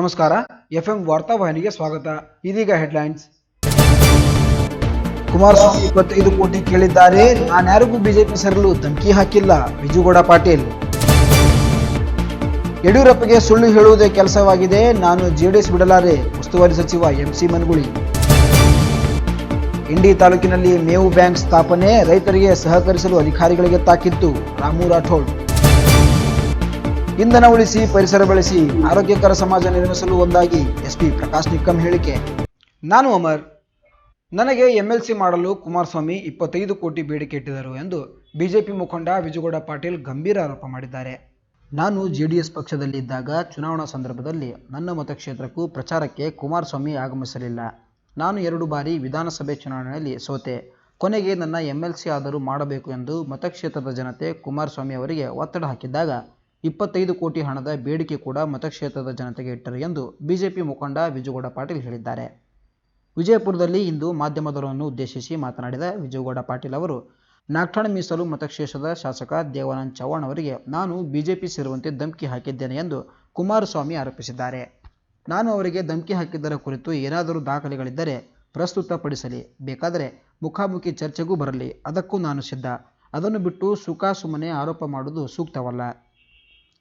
ನಮಸ್ಕಾರ F M ವಾರ್ತಾವಾಹಿನಿಗೆ ಸ್ವಾಗತ. ಇದೀಗ ಹೆಡ್ಲೈನ್ಸ್. ಕುಮಾರಸ್ವಾಮಿ ಇಪ್ಪತ್ತೈದು ಕೋಟಿ ಕೇಳಿದ್ದಾರೆ. ನಾನ್ಯಾರಿಗೂ ಬಿಜೆಪಿ ಸೇರಲು ಧಮಕಿ ಹಾಕಿಲ್ಲ. ವಿಜುಗೌಡ ಪಾಟೀಲ್. ಯಡಿಯೂರಪ್ಪಗೆ ಸುಳ್ಳು ಹೇಳುವುದೇ ಕೆಲಸವಾಗಿದೆ. ನಾನು ಜೆಡಿಎಸ್ ಬಿಡಲಾರೆ, ಉಸ್ತುವಾರಿ ಸಚಿವ ಎಂಸಿ ಮನಗುಳಿ. ಇಂಡಿ ತಾಲೂಕಿನಲ್ಲಿ ಮೇವು ಬ್ಯಾಂಕ್ ಸ್ಥಾಪನೆ, ರೈತರಿಗೆ ಸಹಕರಿಸಲು ಅಧಿಕಾರಿಗಳಿಗೆ ತಾಕಿತ್ತು ರಾಮು ರಾಠೋಡ್. ಇಂಧನ ಉಳಿಸಿ ಪರಿಸರ ಬೆಳೆಸಿ ಆರೋಗ್ಯಕರ ಸಮಾಜ ನಿರ್ಮಿಸಲು ಒಂದಾಗಿ ಎಸ್ಪಿ ಪ್ರಕಾಶ್ ನಿಕ್ಕಂ ಹೇಳಿಕೆ. ನಾನು ಅಮರ್. ನನಗೆ ಎಂಎಲ್ಸಿ ಮಾಡಲು ಕುಮಾರಸ್ವಾಮಿ ಇಪ್ಪತ್ತೈದು ಕೋಟಿ ಬೇಡಿಕೆ ಇಟ್ಟಿದ್ದರು ಎಂದು ಬಿಜೆಪಿ ಮುಖಂಡ ವಿಜುಗೌಡ ಪಾಟೀಲ್ ಗಂಭೀರ ಆರೋಪ ಮಾಡಿದ್ದಾರೆ. ನಾನು ಜೆಡಿಎಸ್ ಪಕ್ಷದಲ್ಲಿದ್ದಾಗ ಚುನಾವಣಾ ಸಂದರ್ಭದಲ್ಲಿ ನನ್ನ ಮತಕ್ಷೇತ್ರಕ್ಕೂ ಪ್ರಚಾರಕ್ಕೆ ಕುಮಾರಸ್ವಾಮಿ ಆಗಮಿಸಲಿಲ್ಲ. ನಾನು ಎರಡು ಬಾರಿ ವಿಧಾನಸಭೆ ಚುನಾವಣೆಯಲ್ಲಿ ಸೋತೆ. ಕೊನೆಗೆ ನನ್ನ ಎಂಎಲ್ಸಿ ಆದರೂ ಮಾಡಬೇಕು ಎಂದು ಮತಕ್ಷೇತ್ರದ ಜನತೆ ಕುಮಾರಸ್ವಾಮಿ ಅವರಿಗೆ ಒತ್ತಡ ಹಾಕಿದ್ದಾಗ ಇಪ್ಪತ್ತೈದು ಕೋಟಿ ಹಣದ ಬೇಡಿಕೆ ಕೂಡ ಮತಕ್ಷೇತ್ರದ ಜನತೆಗೆ ಇಟ್ಟರು ಎಂದು ಬಿಜೆಪಿ ಮುಖಂಡ ವಿಜುಗೌಡ ಪಾಟೀಲ್ ಹೇಳಿದ್ದಾರೆ. ವಿಜಯಪುರದಲ್ಲಿ ಇಂದು ಮಾಧ್ಯಮದವರನ್ನು ಉದ್ದೇಶಿಸಿ ಮಾತನಾಡಿದ ವಿಜಯಗೌಡ ಪಾಟೀಲ್ ಅವರು ನಾಗ್ಠಾಣ ಮೀಸಲು ಮತಕ್ಷೇತ್ರದ ಶಾಸಕ ದೇವಾನಂದ್ ಚವ್ಹಾಣ್ ಅವರಿಗೆ ನಾನು ಬಿಜೆಪಿ ಸೇರುವಂತೆ ಧಮಕಿ ಹಾಕಿದ್ದೇನೆ ಎಂದು ಕುಮಾರಸ್ವಾಮಿ ಆರೋಪಿಸಿದ್ದಾರೆ. ನಾನು ಅವರಿಗೆ ಧಮಕಿ ಹಾಕಿದ್ದರ ಕುರಿತು ಏನಾದರೂ ದಾಖಲೆಗಳಿದ್ದರೆ ಪ್ರಸ್ತುತಪಡಿಸಲಿ. ಬೇಕಾದರೆ ಮುಖಾಮುಖಿ ಚರ್ಚೆಗೂ ಬರಲಿ. ಅದಕ್ಕೂ ನಾನು ಸಿದ್ಧ. ಅದನ್ನು ಬಿಟ್ಟು ಸುಖ ಸುಮ್ಮನೆ ಆರೋಪ ಮಾಡುವುದು ಸೂಕ್ತವಲ್ಲ.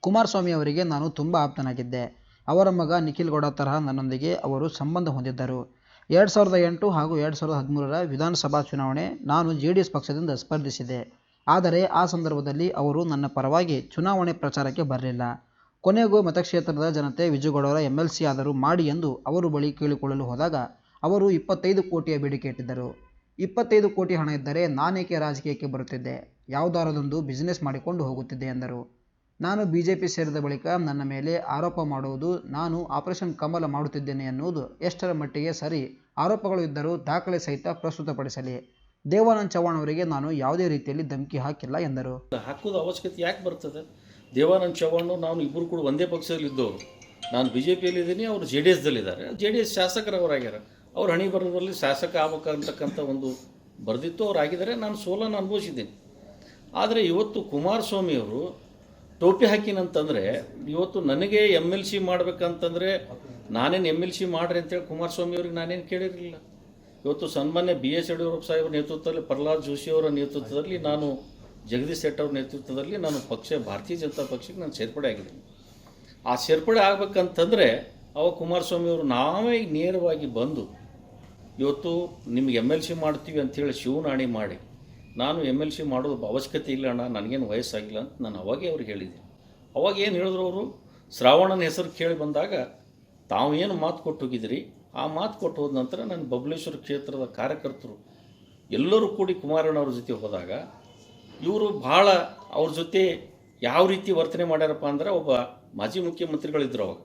ಕುಮಾರಸ್ವಾಮಿ ಅವರಿಗೆ ನಾನು ತುಂಬ ಆಪ್ತನಾಗಿದ್ದೆ. ಅವರ ಮಗ ನಿಖಿಲ್ ಗೌಡ ತರಹ ನನ್ನೊಂದಿಗೆ ಅವರು ಸಂಬಂಧ ಹೊಂದಿದ್ದರು. ಎರಡು ಸಾವಿರದ ಎಂಟು ಹಾಗೂ ಎರಡು ಸಾವಿರದ ಹದಿಮೂರರ ವಿಧಾನಸಭಾ ಚುನಾವಣೆ ನಾನು ಜೆ ಡಿ ಎಸ್ ಪಕ್ಷದಿಂದ ಸ್ಪರ್ಧಿಸಿದೆ ಆದರೆ ಆ ಸಂದರ್ಭದಲ್ಲಿ ಅವರು ನನ್ನ ಪರವಾಗಿ ಚುನಾವಣೆ ಪ್ರಚಾರಕ್ಕೆ ಬರಲಿಲ್ಲ. ಕೊನೆಗೂ ಮತಕ್ಷೇತ್ರದ ಜನತೆ ವಿಜಯಗೌಡರ ಎಂ ಎಲ್ ಸಿ ಆದರೂ ಮಾಡಿ ಎಂದು ಅವರು ಬಳಿ ಕೇಳಿಕೊಳ್ಳಲು ಹೋದಾಗ ಅವರು ಇಪ್ಪತ್ತೈದು ಕೋಟಿಯ ಬೇಡಿಕೆ ಇಟ್ಟಿದ್ದರು. ಇಪ್ಪತ್ತೈದು ಕೋಟಿ ಹಣ ಇದ್ದರೆ ನಾನೇಕೆ ರಾಜಕೀಯಕ್ಕೆ ಬರುತ್ತಿದ್ದೆ? ಯಾವುದಾರದೊಂದು ಬಿಸಿನೆಸ್ ಮಾಡಿಕೊಂಡು ಹೋಗುತ್ತಿದ್ದೆ ಎಂದರು. ನಾನು ಬಿಜೆಪಿ ಸೇರಿದ ಬಳಿಕ ನನ್ನ ಮೇಲೆ ಆರೋಪ ಮಾಡುವುದು ನಾನು ಆಪರೇಷನ್ ಕಮಲ ಮಾಡುತ್ತಿದ್ದೇನೆ ಎನ್ನುವುದು ಎಷ್ಟರ ಮಟ್ಟಿಗೆ ಸರಿ? ಆರೋಪಗಳು ಇದ್ದರೂ ದಾಖಲೆ ಸಹಿತ ಪ್ರಸ್ತುತಪಡಿಸಲಿ. ದೇವಾನಂದ್ ಚವ್ಹಾಣ್ ಅವರಿಗೆ ನಾನು ಯಾವುದೇ ರೀತಿಯಲ್ಲಿ ಧಮಕಿ ಹಾಕಿಲ್ಲ ಎಂದರು. ಹಾಕೋದು ಅವಶ್ಯಕತೆ ಯಾಕೆ ಬರ್ತದೆ? ದೇವಾನಂದ್ ಚವ್ಹಾಣ್ ನಾನು ಇಬ್ಬರು ಕೂಡ ಒಂದೇ ಪಕ್ಷದಲ್ಲಿದ್ದವರು ನಾನು ಬಿ ಜೆ ಪಿಯಲ್ಲಿದ್ದೀನಿ ಅವರು ಜೆ ಡಿ ಎಸ್ದಲ್ಲಿದ್ದಾರೆ. ಜೆ ಡಿ ಎಸ್ ಶಾಸಕರವರಾಗ್ಯಾರ. ಅವ್ರ ಹಣಿ ಬರೋದ್ರಲ್ಲಿ ಶಾಸಕ ಆಗ್ಬೇಕಂತಕ್ಕಂಥ ಒಂದು ಬರೆದಿತ್ತು, ಅವರಾಗಿದ್ದಾರೆ. ನಾನು ಸೋಲನ್ನು ಅನುಭವಿಸಿದ್ದೀನಿ. ಆದರೆ ಇವತ್ತು ಕುಮಾರಸ್ವಾಮಿಯವರು ಟೋಪಿ ಹಾಕಿನಂತಂದರೆ, ಇವತ್ತು ನನಗೆ ಎಂ ಎಲ್ ಸಿ ಮಾಡ್ಬೇಕಂತಂದರೆ, ನಾನೇನು ಎಂ ಎಲ್ ಸಿ ಮಾಡ್ರಿ ಅಂತೇಳಿ ಕುಮಾರಸ್ವಾಮಿ ಅವ್ರಿಗೆ ನಾನೇನು ಕೇಳಿರಲಿಲ್ಲ. ಇವತ್ತು ಸನ್ಮಾನ್ಯ ಬಿ ಎಸ್ ಯಡಿಯೂರಪ್ಪ ಸಾಹೇಬ್ ನೇತೃತ್ವದಲ್ಲಿ, ಪ್ರಹ್ಲಾದ್ ಜೋಶಿ ಅವರ ನೇತೃತ್ವದಲ್ಲಿ ನಾನು, ಜಗದೀಶ್ ಶೆಟ್ಟರ್ ಅವ್ರ ನೇತೃತ್ವದಲ್ಲಿ ನಾನು ಪಕ್ಷ, ಭಾರತೀಯ ಜನತಾ ಪಕ್ಷಕ್ಕೆ ನಾನು ಸೇರ್ಪಡೆ ಆಗಿದ್ದೀನಿ. ಆ ಸೇರ್ಪಡೆ ಆಗ್ಬೇಕಂತಂದರೆ, ಅವ ಕುಮಾರಸ್ವಾಮಿ ಅವರು ನಾವೇ ನೇರವಾಗಿ ಬಂದು, ಇವತ್ತು ನಿಮ್ಗೆ ಎಂ ಎಲ್ ಸಿ ಮಾಡ್ತೀವಿ ಅಂಥೇಳಿ ಶಿವನಾಣಿ ಮಾಡಿ ನಾನು ಎಂ ಎಲ್ ಸಿ ಮಾಡೋದು ಅವಶ್ಯಕತೆ ಇಲ್ಲ ಅಣ್ಣ, ನನಗೇನು ವಯಸ್ಸಾಗಿಲ್ಲ ಅಂತ ನಾನು ಅವಾಗೇ ಅವ್ರಿಗೆ ಹೇಳಿದ್ದೆ ಅವಾಗ ಏನು ಹೇಳಿದ್ರು ಅವರು? ಶ್ರಾವಣನ ಹೆಸರು ಕೇಳಿ ಬಂದಾಗ ತಾವು ಏನು ಮಾತು ಕೊಟ್ಟು ಹೋಗಿದ್ರಿ ಆ ಮಾತು ಕೊಟ್ಟು ಹೋದ ನಂತರ ನಾನು ಬಬಲೇಶ್ವರ ಕ್ಷೇತ್ರದ ಕಾರ್ಯಕರ್ತರು ಎಲ್ಲರೂ ಕೂಡಿ ಕುಮಾರಣ್ಣವ್ರ ಜೊತೆ ಹೋದಾಗ ಇವರು ಭಾಳ ಅವ್ರ ಜೊತೆ ಯಾವ ರೀತಿ ವರ್ತನೆ ಮಾಡ್ಯಾರಪ್ಪ ಅಂದ್ರೆ ಒಬ್ಬ ಮಾಜಿ ಮುಖ್ಯಮಂತ್ರಿಗಳಿದ್ರು ಅವಾಗ.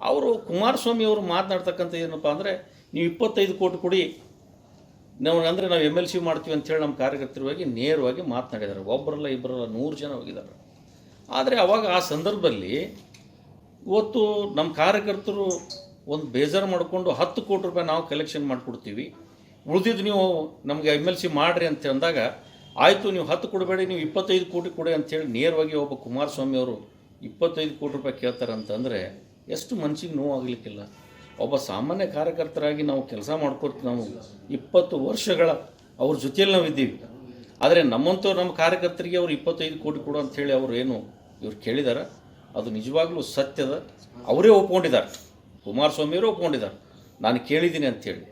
ಅವರು ಕುಮಾರಸ್ವಾಮಿ ಅವರು ಮಾತನಾಡ್ತಕ್ಕಂಥ ಏನಪ್ಪ ಅಂದರೆ, ನೀವು ಇಪ್ಪತ್ತೈದು ಕೋಟಿ ಕೊಡಿ ನಾವು ಅಂದರೆ ನಾವು ಎಂ ಎಲ್ ಸಿ ಮಾಡ್ತೀವಿ ಅಂತೇಳಿ ನಮ್ಮ ಕಾರ್ಯಕರ್ತರು ಹೋಗಿ ನೇರವಾಗಿ ಮಾತನಾಡಿದ್ದಾರೆ ಒಬ್ಬರಲ್ಲ ಇಬ್ಬರಲ್ಲ ನೂರು ಜನ ಹೋಗಿದ್ದಾರೆ. ಆದರೆ ಅವಾಗ ಆ ಸಂದರ್ಭದಲ್ಲಿ ಇವತ್ತು ನಮ್ಮ ಕಾರ್ಯಕರ್ತರು ಒಂದು ಬೇಜಾರು ಮಾಡಿಕೊಂಡು ಹತ್ತು ಕೋಟಿ ರೂಪಾಯಿ ನಾವು ಕಲೆಕ್ಷನ್ ಮಾಡಿಕೊಡ್ತೀವಿ. ಉಳಿದಿದ್ದು ನೀವು ನಮಗೆ ಎಂ ಎಲ್ ಸಿ ಮಾಡಿರಿ ಅಂತ ಅಂದಾಗ ಆಯಿತು, ನೀವು ಹತ್ತು ಕೊಡಬೇಡಿ, ನೀವು ಇಪ್ಪತ್ತೈದು ಕೋಟಿ ಕೊಡಿ ಅಂತೇಳಿ ನೇರವಾಗಿ ಒಬ್ಬ ಕುಮಾರಸ್ವಾಮಿ ಅವರು ಇಪ್ಪತ್ತೈದು ಕೋಟಿ ರೂಪಾಯಿ ಕೇಳ್ತಾರೆ ಅಂತಂದರೆ ಎಷ್ಟು ಮನ್ಸಿಗೆ ನೋವು ಆಗಲಿಕ್ಕಿಲ್ಲ ಒಬ್ಬ ಸಾಮಾನ್ಯ ಕಾರ್ಯಕರ್ತರಾಗಿ ನಾವು ಕೆಲಸ ಮಾಡ್ಕೊತ ನಾವು ಇಪ್ಪತ್ತು ವರ್ಷಗಳ ಅವ್ರ ಜೊತೆಯಲ್ಲಿ ನಾವು ಇದ್ದೀವಿ. ಆದರೆ ನಮ್ಮಂಥವ್ರು ನಮ್ಮ ಕಾರ್ಯಕರ್ತರಿಗೆ ಅವ್ರು ಇಪ್ಪತ್ತೈದು ಕೋಟಿ ಕೊಡು ಅಂಥೇಳಿ ಅವರು ಏನು ಇವ್ರು ಕೇಳಿದ್ದಾರೆ ಅದು ನಿಜವಾಗ್ಲೂ ಸತ್ಯದ. ಅವರೇ ಒಪ್ಕೊಂಡಿದ್ದಾರೆ. ಕುಮಾರಸ್ವಾಮಿಯವರು ಒಪ್ಕೊಂಡಿದ್ದಾರೆ. ನಾನು ಕೇಳಿದ್ದೀನಿ ಅಂಥೇಳಿ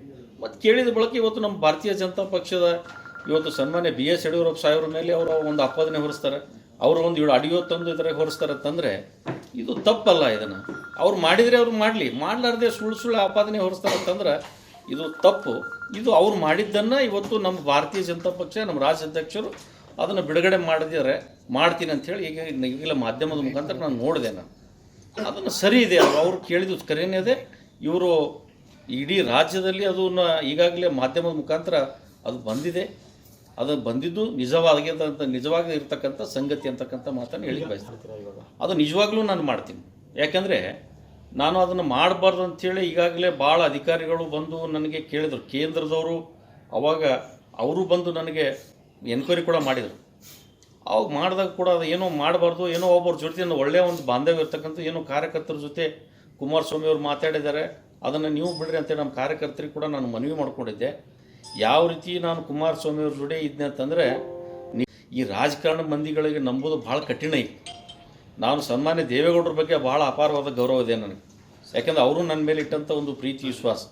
ಮತ್ತು ಕೇಳಿದ ಬಳಿಕ ಇವತ್ತು ನಮ್ಮ ಭಾರತೀಯ ಜನತಾ ಪಕ್ಷದ ಇವತ್ತು ಸನ್ಮಾನ್ಯ ಬಿ ಎಸ್ ಯಡಿಯೂರಪ್ಪ ಸಾಹೇಬ್ರ ಮೇಲೆ ಅವರು ಒಂದು ಆಪಾದನೆ ಹೊರಿಸ್ತಾರೆ. ಅವರು ಒಂದು ಏಳು ಅಡಿಯೋ ತಂದು ಇದ್ರಾಗ ಹೊರಿಸ್ತಾರೆ ಅಂತಂದರೆ ಇದು ತಪ್ಪಲ್ಲ ಇದನ್ನು. ಅವ್ರು ಮಾಡಿದರೆ ಅವ್ರು ಮಾಡಲಿ. ಮಾಡಲಾರ್ದೆ ಸುಳ್ಳು ಸುಳ್ಳು ಆಪಾದನೆ ಹೊರಿಸ್ತಾರೆ ಅಂತಂದ್ರೆ ಇದು ತಪ್ಪು. ಇದು ಅವ್ರು ಮಾಡಿದ್ದನ್ನು ಇವತ್ತು ನಮ್ಮ ಭಾರತೀಯ ಜನತಾ ಪಕ್ಷ, ನಮ್ಮ ರಾಜ್ಯಾಧ್ಯಕ್ಷರು ಅದನ್ನು ಬಿಡುಗಡೆ ಮಾಡಿದರೆ ಮಾಡ್ತೀನಿ ಅಂಥೇಳಿ ಈಗ ಈಗಲೇ ಮಾಧ್ಯಮದ ಮುಖಾಂತರ ನಾನು ನೋಡಿದೆ ನಾನು. ಅದನ್ನು ಸರಿ ಇದೆ ಅವ್ರು ಕೇಳಿದ್ದು ಕರೆನೇ ಇದೆ. ಇವರು ಇಡೀ ರಾಜ್ಯದಲ್ಲಿ ಅದನ್ನು ಈಗಾಗಲೇ ಮಾಧ್ಯಮದ ಮುಖಾಂತರ ಅದು ಬಂದಿದೆ. ಅದು ಬಂದಿದ್ದು ನಿಜವಾಗಿದ್ದಂಥ ನಿಜವಾಗಿ ಇರತಕ್ಕಂಥ ಸಂಗತಿ ಅಂತಕ್ಕಂಥ ಮಾತನ್ನು ಹೇಳಿ ಬಯಸ್ತೀನಿ. ಅದು ನಿಜವಾಗ್ಲೂ ನಾನು ಮಾಡ್ತೀನಿ. ಯಾಕಂದರೆ ನಾನು ಅದನ್ನು ಮಾಡಬಾರ್ದು ಅಂಥೇಳಿ ಈಗಾಗಲೇ ಭಾಳ ಅಧಿಕಾರಿಗಳು ಬಂದು ನನಗೆ ಕೇಳಿದರು. ಕೇಂದ್ರದವರು, ಅವಾಗ ಅವರು ಬಂದು ನನಗೆ ಎನ್ಕ್ವೈರಿ ಕೂಡ ಮಾಡಿದರು. ಅವಾಗ ಮಾಡಿದಾಗ ಕೂಡ ಅದು ಏನೋ ಮಾಡಬಾರ್ದು, ಏನೋ ಒಬ್ಬರ ಜೊತೆ ಒಳ್ಳೆಯ ಒಂದು ಬಾಂಧವ್ಯ ಇರ್ತಕ್ಕಂಥ ಏನೋ ಕಾರ್ಯಕರ್ತರ ಜೊತೆ ಕುಮಾರಸ್ವಾಮಿ ಅವರು ಮಾತಾಡಿದ್ದಾರೆ, ಅದನ್ನು ನೀವು ಬಿಡ್ರಿ ಅಂತೇಳಿ ನಮ್ಮ ಕಾರ್ಯಕರ್ತರಿಗೆ ಕೂಡ ನಾನು ಮನವಿ ಮಾಡಿಕೊಂಡಿದ್ದೆ. ಯಾವ ರೀತಿ ನಾನು ಕುಮಾರಸ್ವಾಮಿ ಅವ್ರ ಜೊತೆ ಇದ್ದೆ ಅಂತಂದರೆ, ಈ ರಾಜಕಾರಣ ಮಂದಿಗಳಿಗೆ ನಂಬೋದು ಭಾಳ ಕಠಿಣ ಐತಿ ನಾನು ಸನ್ಮಾನ್ಯ ದೇವೇಗೌಡರ ಬಗ್ಗೆ ಭಾಳ ಅಪಾರವಾದ ಗೌರವ ಇದೆ ನನಗೆ. ಯಾಕೆಂದರೆ ಅವರು ನನ್ನ ಮೇಲೆ ಇಟ್ಟಂಥ ಒಂದು ಪ್ರೀತಿ, ವಿಶ್ವಾಸ.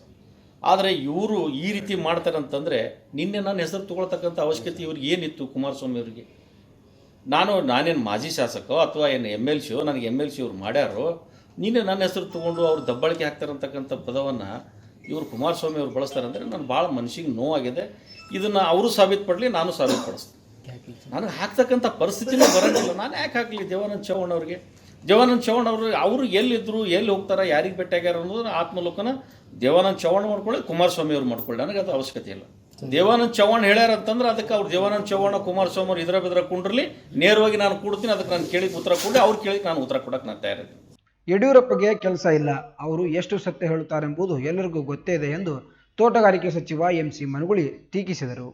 ಆದರೆ ಇವರು ಈ ರೀತಿ ಮಾಡ್ತಾರೆ ಅಂತಂದರೆ ನಿನ್ನೆ ನನ್ನ ಹೆಸರು ತೊಗೊಳ್ತಕ್ಕಂಥ ಅವಶ್ಯಕತೆ ಇವ್ರಿಗೆ ಏನಿತ್ತು ಕುಮಾರಸ್ವಾಮಿ ಅವರಿಗೆ? ನಾನು, ನಾನೇನು ಮಾಜಿ ಶಾಸಕ ಅಥವಾ ಏನು ಎಂ ಎಲ್ ಸಿಯೋ ನನಗೆ ಎಂ ಎಲ್ ಸಿ ಅವ್ರು ಮಾಡ್ಯಾರೋ, ನಿನ್ನೆ ನನ್ನ ಹೆಸರು ತೊಗೊಂಡು ಅವ್ರು ದಬ್ಬಾಳಿಕೆ ಹಾಕ್ತಾರಂತಕ್ಕಂಥ ಪದವನ್ನು ಇವರು ಕುಮಾರಸ್ವಾಮಿ ಅವರು ಬಳಸ್ತಾರೆ ಅಂದರೆ ನಾನು ಭಾಳ ಮನಸ್ಸಿಗೆ ನೋವಾಗಿದೆ. ಇದನ್ನು ಅವರು ಸಾಬೀತುಪಡಲಿ ನಾನು ಸಾಬೀತುಪಡಿಸ್ತೀನಿ. ನನಗೆ ಹಾಕ್ತಕ್ಕಂಥ ಪರಿಸ್ಥಿತಿನೂ ಬರೋದಿಲ್ಲ. ನಾನು ಯಾಕೆ ಹಾಕಲಿ ದೇವಾನಂದ ಚೌಹಾಣ್ ಅವ್ರಿಗೆ? ದೇವಾನಂದ ಚೌಹಾಣ್ ಅವರು ಅವರು ಎಲ್ಲಿದ್ದರು ಎಲ್ಲಿ ಹೋಗ್ತಾರೆ, ಯಾರಿಗೆ ಭೇಟಿಯಾಗ್ಯಾರ ಅನ್ನೋದನ್ನ ಆತ್ಮಲೋಕನ ದೇವಾನಂದ ಚೌಹಾಣ್ ಮಾಡ್ಕೊಳ್ಳಿ, ಕುಮಾರಸ್ವಾಮಿ ಅವ್ರು ಮಾಡ್ಕೊಳ್ಳಿ. ನನಗೆ ಅದು ಅವಶ್ಯಕತೆ ಇಲ್ಲ. ದೇವಾನಂದ ಚೌಹಾಣ್ ಹೇಳ್ಯಾರ ಅಂತಂದ್ರೆ ಅದಕ್ಕೆ ಅವ್ರು ದೇವಾನಂದ ಚೌಹಾಣ, ಕುಮಾರಸ್ವಾಮಿ ಅವ್ರು ಇದ್ರ ಕುಂಡ್ರಲಿ, ನೇರವಾಗಿ ನಾನು ಕೊಡ್ತೀನಿ, ಅದಕ್ಕೆ ನಾನು ಕೇಳಿ ಉತ್ತರ ಕೊಡಿ ಅವ್ರು ಕೇಳಿ ನಾನು ಉತ್ತರ ಕೊಡಕ್ಕೆ ನಾನು ತಯಾರಿದ್ದೆ ಯಡಿಯೂರಪ್ಪಗೆ ಕೆಲಸ ಇಲ್ಲ. ಅವರು ಎಷ್ಟು ಸತ್ಯ ಹೇಳುತ್ತಾರೆಂಬುದು ಎಲ್ಲರಿಗೂ ಗೊತ್ತೇ ಇದೆ ಎಂದು ತೋಟಗಾರಿಕೆ ಸಚಿವ ಎಂ ಸಿ ಮನಗುಳಿ ಟೀಕಿಸಿದರು.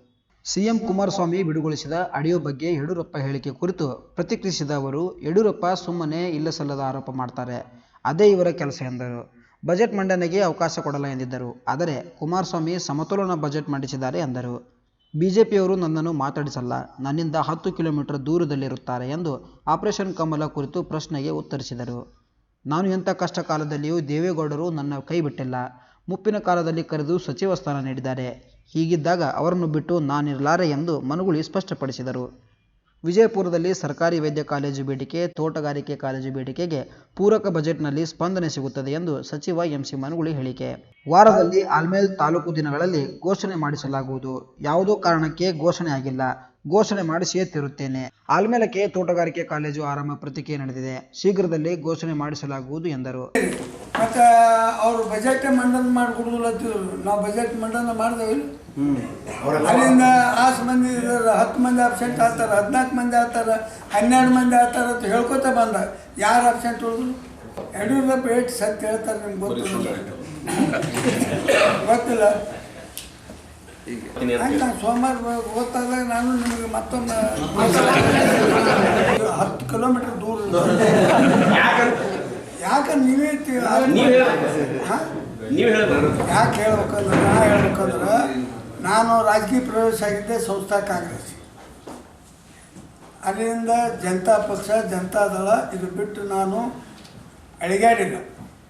ಸಿಎಂ ಕುಮಾರಸ್ವಾಮಿ ಬಿಡುಗೊಳಿಸಿದ ಆಡಿಯೋ ಬಗ್ಗೆ ಯಡಿಯೂರಪ್ಪ ಹೇಳಿಕೆ ಕುರಿತು ಪ್ರತಿಕ್ರಿಯಿಸಿದ ಅವರು, ಯಡಿಯೂರಪ್ಪ ಸುಮ್ಮನೆ ಇಲ್ಲಸಲ್ಲದ ಆರೋಪ ಮಾಡ್ತಾರೆ. ಅದೇ ಇವರ ಕೆಲಸ ಎಂದರು. ಬಜೆಟ್ ಮಂಡನೆಗೆ ಅವಕಾಶ ಕೊಡಲ್ಲ ಎಂದಿದ್ದರು. ಆದರೆ ಕುಮಾರಸ್ವಾಮಿ ಸಮತೋಲನ ಬಜೆಟ್ ಮಂಡಿಸಿದ್ದಾರೆ ಎಂದರು. ಬಿಜೆಪಿಯವರು ನನ್ನನ್ನು ಮಾತಾಡಿಸಲ್ಲ. ನನ್ನಿಂದ ಹತ್ತು ಕಿಲೋಮೀಟರ್ ದೂರದಲ್ಲಿರುತ್ತಾರೆ ಎಂದು ಆಪರೇಷನ್ ಕಮಲ ಕುರಿತು ಪ್ರಶ್ನೆಗೆ ಉತ್ತರಿಸಿದರು. ನಾನು ಎಂಥ ಕಷ್ಟ ಕಾಲದಲ್ಲಿಯೂ ದೇವೇಗೌಡರು ನನ್ನ ಕೈ ಬಿಟ್ಟಿಲ್ಲ. ಮುಪ್ಪಿನ ಕಾಲದಲ್ಲಿ ಕರೆದು ಸಚಿವ ಸ್ಥಾನ ನೀಡಿದ್ದಾರೆ. ಹೀಗಿದ್ದಾಗ ಅವರನ್ನು ಬಿಟ್ಟು ನಾನಿರಲಾರೆ ಎಂದು ಮನುಗುಳಿ ಸ್ಪಷ್ಟಪಡಿಸಿದರು. ವಿಜಯಪುರದಲ್ಲಿ ಸರ್ಕಾರಿ ವೈದ್ಯ ಕಾಲೇಜು ಬೇಡಿಕೆ, ತೋಟಗಾರಿಕೆ ಕಾಲೇಜು ಬೇಡಿಕೆಗೆ ಪೂರಕ ಬಜೆಟ್ನಲ್ಲಿ ಸ್ಪಂದನೆ ಸಿಗುತ್ತದೆ ಎಂದು ಸಚಿವ ಎಂಸಿ ಮನುಗುಳಿ ಹೇಳಿಕೆ. ವಾರದಲ್ಲಿ ಆಲ್ಮೇಲ್ ತಾಲೂಕು ದಿನಗಳಲ್ಲಿ ಘೋಷಣೆ ಮಾಡಿಸಲಾಗುವುದು. ಯಾವುದೋ ಕಾರಣಕ್ಕೆ ಘೋಷಣೆ ಆಗಿಲ್ಲ. ಘೋಷಣೆ ಮಾಡಿಸಿಯೇ ತಿರುತ್ತೇನೆ. ಆಲ್ಮೇಲಕ್ಕೆ ತೋಟಗಾರಿಕೆ ಕಾಲೇಜು ಆರಂಭ ಪ್ರತಿಕ್ರಿಯೆ ನಡೆದಿದೆ. ಶೀಘ್ರದಲ್ಲಿ ಘೋಷಣೆ ಮಾಡಿಸಲಾಗುವುದು ಎಂದರು. ಮತ್ತು ಅವರು ಬಜೆಟ್ ಮಂಡನೆ ಮಾಡಿಕೊಡುದಿಲ್ಲ ಅಂತಿದ್ರು ನಾವು ಬಜೆಟ್ ಮಂಡನೆ ಮಾಡಿದೆವು ಅಲ್ಲಿಂದ ಆಸು ಮಂದಿ ಇದಾರೆ, ಹತ್ತು ಮಂದಿ ಅಬ್ಸೆಂಟ್ ಆಗ್ತಾರೆ. ಹದಿನಾಲ್ಕು ಮಂದಿ ಆಗ್ತಾರೆ. ಹನ್ನೆರಡು ಮಂದಿ ಆಗ್ತಾರೆ ಅಂತ ಹೇಳ್ಕೊತ ಬಂದ. ಯಾರು ಅಬ್ಸೆಂಟ್ ಉಳಿದ್ರು? ಯಡಿಯೂರಪ್ಪ ಏಟ್ ಸತ್ಯ ಹೇಳ್ತಾರೆ ನಿಮ್ಗೆ ಗೊತ್ತಿಲ್ಲ. ಗೊತ್ತಿಲ್ಲ. ಆಯ್ತು, ನಾನು ಸೋಮವಾರ ಓದ್ತಾಗ ನಾನು ನಿಮಗೆ ಮತ್ತೊಂದು ಹತ್ತು ಕಿಲೋಮೀಟರ್ ದೂರ ಯಾಕೆ ಯಾಕಂದ್ರೆ ನೀವೇ ನೀವು? ಯಾಕೆ ಹೇಳ್ಬೇಕಂದ್ರೆ ನಾ ಹೇಳ್ಬೇಕಂದ್ರೆ ನಾನು ರಾಜಕೀಯ ಪ್ರವೇಶ ಆಗಿದ್ದೆ ಸಂಸ್ಥಾ ಕಾಂಗ್ರೆಸ್. ಅಲ್ಲಿಂದ ಜನತಾ ಪಕ್ಷ ಜನತಾದಳ ಇದು ಬಿಟ್ಟು ನಾನು ಅಳಿಗಾಡಿನ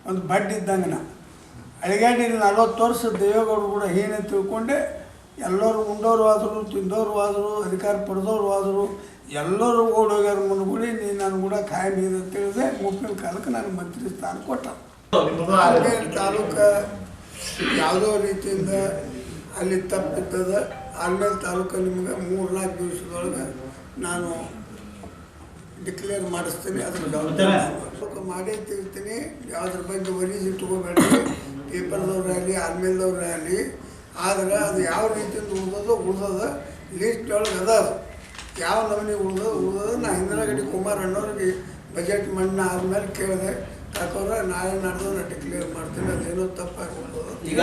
ಒಂದು ಬಡ್ ಇದ್ದಂಗೆ ನಾ ಅಳಿಗಾಡಿನ ನಲ್ವತ್ತು ವರ್ಷ ದೇವೇಗೌಡರು ಕೂಡ ಏನೇ ತಿಳ್ಕೊಂಡೆ ಎಲ್ಲರೂ ಉಂಡೋರು ಆದರು ತಿಂದೋರು ಆದರು ಅಧಿಕಾರ ಪಡೆದವರು ಆದರು ಎಲ್ಲರೂ ಓಡೋಗ್ಯಾರ ಮುನ್ಗುಡಿ ನೀ ನಾನು ಕೂಡ ಖಾಯಂ ಇದೆ ಅಂತ ಹೇಳಿದೆ ಮುಪ್ಪಿನ ಕಾಲಕ್ಕೆ ನಾನು ಮಂತ್ರಿ ಸ್ಥಾನ ಕೊಟ್ಟ ತಾಲೂಕ ತಾಲೂಕು ಯಾವುದೋ ರೀತಿಯಿಂದ ಅಲ್ಲಿ ತಪ್ಪಿತ್ತದ ಆಲ್ಮೇಲ್ ತಾಲೂಕು ನಿಮಗೆ ಮೂರು ನಾಲ್ಕು ದಿವಸದೊಳಗೆ ನಾನು ಡಿಕ್ಲೇರ್ ಮಾಡಿಸ್ತೀನಿ ಅದ್ರ ಜವಾಬ್ದಾರಿ. ಮಾಡೇ ತಿರ್ತೀನಿ ಯಾವುದ್ರ ಬಗ್ಗೆ ವರೀಸ್ ಇಟ್ಕೋಬೇಡ್ರಿ. ಪೇಪರ್ದವ್ರು ಆಗಲಿ ಆಲ್ಮೇಲ್ದವ್ರು ಆಗಲಿ ಆದ್ರೆ ಅದು ಯಾವ ರೀತಿಯಿಂದ ಉಳ್ದದೋ ಉಳ್ದದ ಲೀಸ್ಟ್ ಒಳಗೆ ಅದ ಅದು ಯಾವ ನಮೂನಿ ಉಳ್ದದ ಉಳ್ದದ ನಾ ಗಡಿ ಕುಮಾರ್ ಅಣ್ಣವ್ರಿಗೆ ಬಜೆಟ್ ಮಣ್ಣ ಆದ್ಮೇಲೆ ಕೇಳಿದೆ ಕಾಕೋರ ನಾಳೆ ನಡೆದು ನಾ ಡಿಕ್ಲೇರ್ ಮಾಡ್ತೀನಿ ಅದೇನೋ ತಪ್ಪಾಗಿ ಈಗ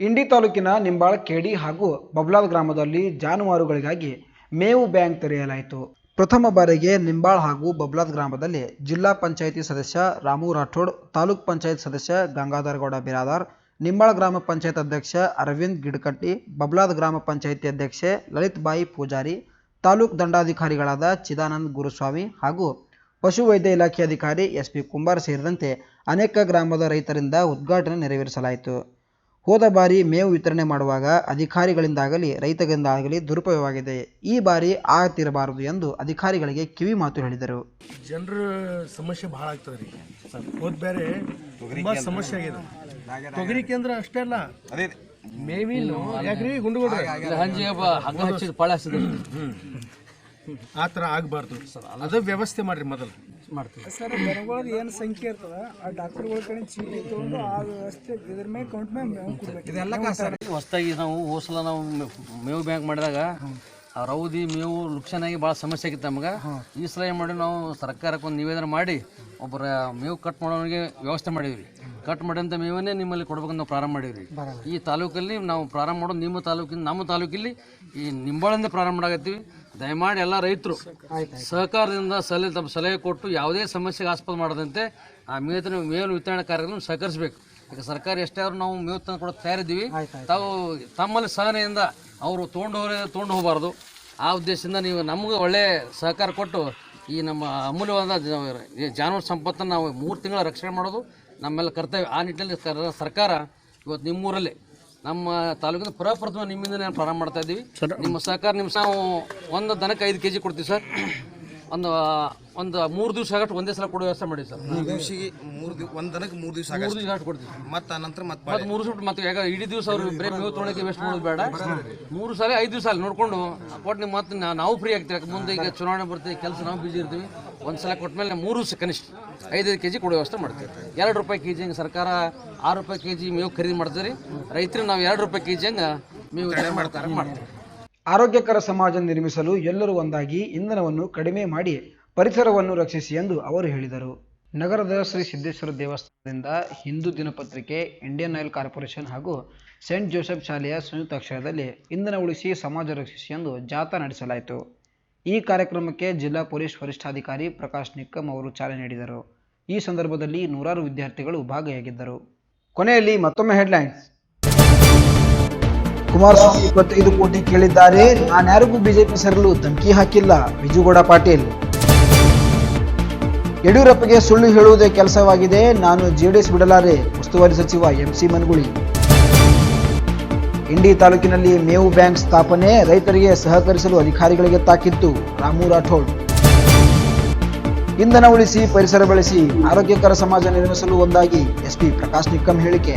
ಇಂಡಿ ತಾಲೂಕಿನ ನಿಂಬಾಳ ಕೆಡಿ ಹಾಗೂ ಬಬ್ಲಾಲ್ ಗ್ರಾಮದಲ್ಲಿ ಜಾನುವಾರುಗಳಿಗಾಗಿ ಮೇವು ಬ್ಯಾಂಕ್ ತೆರೆಯಲಾಯಿತು. ಪ್ರಥಮ ಬಾರಿಗೆ ನಿಂಬಾಳ್ ಹಾಗೂ ಬಬ್ಲಾದ್ ಗ್ರಾಮದಲ್ಲಿ ಜಿಲ್ಲಾ ಪಂಚಾಯಿತಿ ಸದಸ್ಯ ರಾಮು ರಾಠೋಡ್ ತಾಲೂಕ್ ಪಂಚಾಯತ್ ಸದಸ್ಯ ಗಂಗಾಧರಗೌಡ ಬಿರಾದಾರ್ ನಿಂಬಾಳ ಗ್ರಾಮ ಪಂಚಾಯತ್ ಅಧ್ಯಕ್ಷ ಅರವಿಂದ್ ಗಿಡಕಟ್ಟಿ, ಬಬ್ಲಾದ ಗ್ರಾಮ ಪಂಚಾಯಿತಿ ಅಧ್ಯಕ್ಷೆ ಲಲಿತ್ ಬಾಯಿ ಪೂಜಾರಿ, ತಾಲೂಕ್ ದಂಡಾಧಿಕಾರಿಗಳಾದ ಚಿದಾನಂದ್ ಗುರುಸ್ವಾಮಿ ಹಾಗೂ ಪಶುವೈದ್ಯ ಇಲಾಖೆ ಅಧಿಕಾರಿ ಎಸ್ ಪಿ ಕುಂಬಾರ್ ಸೇರಿದಂತೆ ಅನೇಕ ಗ್ರಾಮದ ರೈತರಿಂದ ಉದ್ಘಾಟನೆ ನೆರವೇರಿಸಲಾಯಿತು. ಹೋದ ಬಾರಿ ಮೇವು ವಿತರಣೆ ಮಾಡುವಾಗ ಅಧಿಕಾರಿಗಳಿಂದಾಗಲಿ ರೈತರಿಂದಾಗಲಿ ದುರುಪಯೋಗವಾಗಿದೆ. ಈ ಬಾರಿ ಆಗತಿರಬಾರದು ಎಂದು ಅಧಿಕಾರಿಗಳಿಗೆ ಕಿವಿ ಮಾತು ಹೇಳಿದರು. ಜನರ ಸಮಸ್ಯೆ ಭಾಳ ಆಗ್ತದೆ ರೀ. ಹೋದ ಬೇರೆ ತುಂಬಾ ಸಮಸ್ಯೆ ಆಗಿದೆ. ತೊಗರಿ ಕೇಂದ್ರ ಅಷ್ಟೇ ಅಲ್ಲ. ಮೇವಿನ ಗುಂಡು ಗುಂಡುಗೌಡ್ರೆ. ಹಂಜಿ ಹಗ್ಗ ಹಚ್ಚಿದ ಪಳ ಹಚ್ಚಿದ. ಆ ಥರ ಆಗಬಾರ್ದು. ಅದು ವ್ಯವಸ್ಥೆ ಮಾಡ್ರಿ ಮೊದಲು. ಮಾಡ್ತೀವಿ. ಸರ್ ದನಗಳದ್ದು ಏನು ಸಂಖ್ಯೆ ಇರ್ತದ? ಆ ಡಾಕ್ಟರ್ಗಳ ಕಡೆ ಚೀಟಿ ತೊಗೊಂಡು ಆ ವ್ಯವಸ್ಥೆ ಇದ್ರ ಮೇಲೆ ಕೌಂಟ್ ಮೇಲೆ ಮೇವು ಕೊಡ್ಬೇಕು. ಹೊಸದಾಗಿ ನಾವು ಹೋಸಲ ನಾವು ಮೇವು ಬ್ಯಾಂಕ್ ಮಾಡಿದಾಗ ಆ ರೌದಿ ಮೇವು ಲುಕ್ಷನಾಗಿ ಭಾಳ ಸಮಸ್ಯೆ ಆಗಿತ್ತು ನಮ್ಗೆ. ಈ ಸಲ ಏನು ಮಾಡಿ ನಾವು ಸರ್ಕಾರಕ್ಕೆ ಒಂದು ನಿವೇದನೆ ಮಾಡಿ ಒಬ್ಬರ ಮೇವು ಕಟ್ ಮಾಡೋನಿಗೆ ವ್ಯವಸ್ಥೆ ಮಾಡಿದ್ವಿ. ಕಟ್ ಮಾಡಿದಂಥ ಮೇವನ್ನೇ ನಿಮ್ಮಲ್ಲಿ ಕೊಡ್ಬೇಕಂತ ನಾವು ಪ್ರಾರಂಭ ಮಾಡಿದ್ವಿ. ಈ ತಾಲೂಕಲ್ಲಿ ನಾವು ಪ್ರಾರಂಭ ಮಾಡೋದು ನಿಮ್ಮ ತಾಲೂಕಿನ ನಮ್ಮ ತಾಲೂಕಿಲ್ಲಿ ಈ ನಿಂಬಾಳಿಂದ ಪ್ರಾರಂಭ ಮಾಡಾಕತ್ತೀವಿ. ದಯಮಾಡಿ ಎಲ್ಲ ರೈತರು ಸಹಕಾರದಿಂದ ಸಲಹೆ ತಮ್ಮ ಸಲಹೆ ಕೊಟ್ಟು ಯಾವುದೇ ಸಮಸ್ಯೆಗೆ ಆಸ್ಪದ ಮಾಡದಂತೆ ಆ ಮೇವಿನ ಮೇವು ವಿತರಣೆ ಕಾರ್ಯಗಳನ್ನು ಸಹಕರಿಸಬೇಕು. ಈಗ ಸರ್ಕಾರ ಎಷ್ಟೇ ಆದರೂ ನಾವು ಮೇವು ತಂದು ಕೊಡೋಕೆ ತಯಾರಿದ್ದೀವಿ. ತಾವು ತಮ್ಮಲ್ಲಿ ಸಹನೆಯಿಂದ ಅವರು ತೊಗೊಂಡು ತೊಗೊಂಡು ಹೋಗಬಾರ್ದು. ಆ ಉದ್ದೇಶದಿಂದ ನೀವು ನಮಗೆ ಒಳ್ಳೆ ಸಹಕಾರ ಕೊಟ್ಟು ಈ ನಮ್ಮ ಅಮೂಲ್ಯವಾದ ಜಾನುವಾರು ಸಂಪತ್ತನ್ನು ನಾವು ಮೂರು ತಿಂಗಳ ರಕ್ಷಣೆ ಮಾಡೋದು ನಮ್ಮೆಲ್ಲ ಕರ್ತವ್ಯ. ಆ ನಿಟ್ಟಿನಲ್ಲಿ ಕರ್- ಸರ್ಕಾರ ಇವತ್ತು ನಿಮ್ಮೂರಲ್ಲೇ ನಮ್ಮ ತಾಲೂಕಿನ ಪುರಪ್ರಥಮ ನಿಮ್ಮಿಂದ ನಾನು ಪ್ರಾರಂಭ ಮಾಡ್ತಾ ಇದ್ದೀವಿ. ನಿಮ್ಮ ಸಹಕಾರ ನಿಮ್ಮ ನಾವು ಒಂದು ದನಕ್ಕೆ ಐದು ಕೆ ಜಿ ಕೊಡ್ತೀವಿ ಸರ್. ಒಂದು ಒಂದು ಮೂರು ದಿವಸ ಆಗಟ್ಟು ಒಂದೇ ಸಲ ಕೊಡೋ ವ್ಯವಸ್ಥೆ ಮಾಡಿ ಸರ್. ದಿವಸಿಗೆ ಮೂರು ದಿವ್ ಒಂದು ದನಕ್ಕೆ ಮೂರು ದಿವಸ ಮೂರು ದಿವಸ ಆಗಟ್ಟು ಕೊಡ್ತೀವಿ ಮತ್ತೆ ನಂತರ ಮತ್ತೆ ಮತ್ತೆ ಮೂರು ದಿವಸ ಮತ್ತೆ ಯಾಕ ಇಡೀ ದಿವಸ ಅವ್ರು ಬ್ರೇಕ್ ಮೇವು ತೊಗೊಳಕ್ಕೆ ವೇಸ್ಟ್ ಮಾಡೋದು ಬೇಡ. ಮೂರು ಸಲ ಐದು ದಿವಸ ಅಲ್ಲಿ ನೋಡ್ಕೊಂಡು ಕೊಟ್ಟು ನಿಮ್ಮ ಮತ್ತೆ ನಾವು ಫ್ರೀ ಆಗ್ತೀವಿ ಯಾಕೆ ಮುಂದೆ ಈಗ ಚುನಾವಣೆ ಬರ್ತೀವಿ ಕೆಲಸ ನಾವು ಬಿಜಿ ಇರ್ತೀವಿ. ಒಂದು ಸಲ ಕೊಟ್ಟ ಮೇಲೆ ಮೂರು ದಿವಸ ಕನಿಷ್ಠ ಐದೈದು ಕೆ ಜಿ ಕೊಡೋ ವ್ಯವಸ್ಥೆ ಮಾಡ್ತೀವಿ. ಎರಡು ರೂಪಾಯಿ ಕೆ ಜಿ ಹಂಗೆ ಸರ್ಕಾರ ಆರು ರೂಪಾಯಿ ಕೆ ಜಿ ಮೇವು ಖರೀದಿ ಮಾಡ್ತೀವಿ ರೈತರು ನಾವು ಎರಡು ರೂಪಾಯಿ ಕೆ ಜಿ ಹಂಗೆ ಮೇವು ಮಾಡ್ತಾರೆ. ಮಾಡ್ತೀವಿ ಆರೋಗ್ಯಕರ ಸಮಾಜ ನಿರ್ಮಿಸಲು ಎಲ್ಲರೂ ಒಂದಾಗಿ ಇಂಧನವನ್ನು ಕಡಿಮೆ ಮಾಡಿ ಪರಿಸರವನ್ನು ರಕ್ಷಿಸಿ ಎಂದು ಅವರು ಹೇಳಿದರು. ನಗರದ ಶ್ರೀ ಸಿದ್ದೇಶ್ವರ ದೇವಸ್ಥಾನದಿಂದ ಹಿಂದೂ ದಿನಪತ್ರಿಕೆ, ಇಂಡಿಯನ್ ಆಯಿಲ್ ಕಾರ್ಪೊರೇಷನ್ ಹಾಗೂ ಸೇಂಟ್ ಜೋಸೆಫ್ ಶಾಲೆಯ ಸಂಯುಕ್ತಾಕ್ಷರದಲ್ಲಿ ಇಂಧನ ಉಳಿಸಿ ಸಮಾಜ ರಕ್ಷಿಸಿ ಎಂದು ಜಾಥಾ ನಡೆಸಲಾಯಿತು. ಈ ಕಾರ್ಯಕ್ರಮಕ್ಕೆ ಜಿಲ್ಲಾ ಪೊಲೀಸ್ ವರಿಷ್ಠಾಧಿಕಾರಿ ಪ್ರಕಾಶ್ ನಿಕ್ಕಮ್ ಅವರು ಚಾಲನೆ ನೀಡಿದರು. ಈ ಸಂದರ್ಭದಲ್ಲಿ ನೂರಾರು ವಿದ್ಯಾರ್ಥಿಗಳು ಭಾಗಿಯಾಗಿದ್ದರು. ಕೊನೆಯಲ್ಲಿ ಮತ್ತೊಮ್ಮೆ ಹೆಡ್ಲೈನ್ಸ್. ಕುಮಾರಸ್ವಾಮಿ ಇಪ್ಪತ್ತೈದು ಕೋಟಿ ಕೇಳಿದ್ದಾರೆ. ನಾನ್ಯಾರಿಗೂ ಬಿಜೆಪಿ ಸೇರಲು ಧಮಕಿ ಹಾಕಿಲ್ಲ. ಬಿಜುಗೌಡ ಪಾಟೀಲ್. ಯಡಿಯೂರಪ್ಪಗೆ ಸುಳ್ಳು ಹೇಳುವುದೇ ಕೆಲಸವಾಗಿದೆ. ನಾನು ಜೆಡಿಎಸ್ ಬಿಡಲಾರೆ, ಉಸ್ತುವಾರಿ ಸಚಿವ ಎಂಸಿ ಮನಗುಳಿ. ಇಂಡಿ ತಾಲೂಕಿನಲ್ಲಿ ಮೇವು ಬ್ಯಾಂಕ್ ಸ್ಥಾಪನೆ, ರೈತರಿಗೆ ಸಹಕರಿಸಲು ಅಧಿಕಾರಿಗಳಿಗೆ ತಾಕಿತ್ತು ರಾಮು ರಾಠೋಡ್. ಇಂಧನ ಉಳಿಸಿ, ಪರಿಸರ ಬೆಳೆಸಿ, ಆರೋಗ್ಯಕರ ಸಮಾಜ ನಿರ್ಮಿಸಲು ಒಂದಾಗಿ, ಎಸ್ಪಿ ಪ್ರಕಾಶ್ ನಿಕ್ಕಂ ಹೇಳಿಕೆ.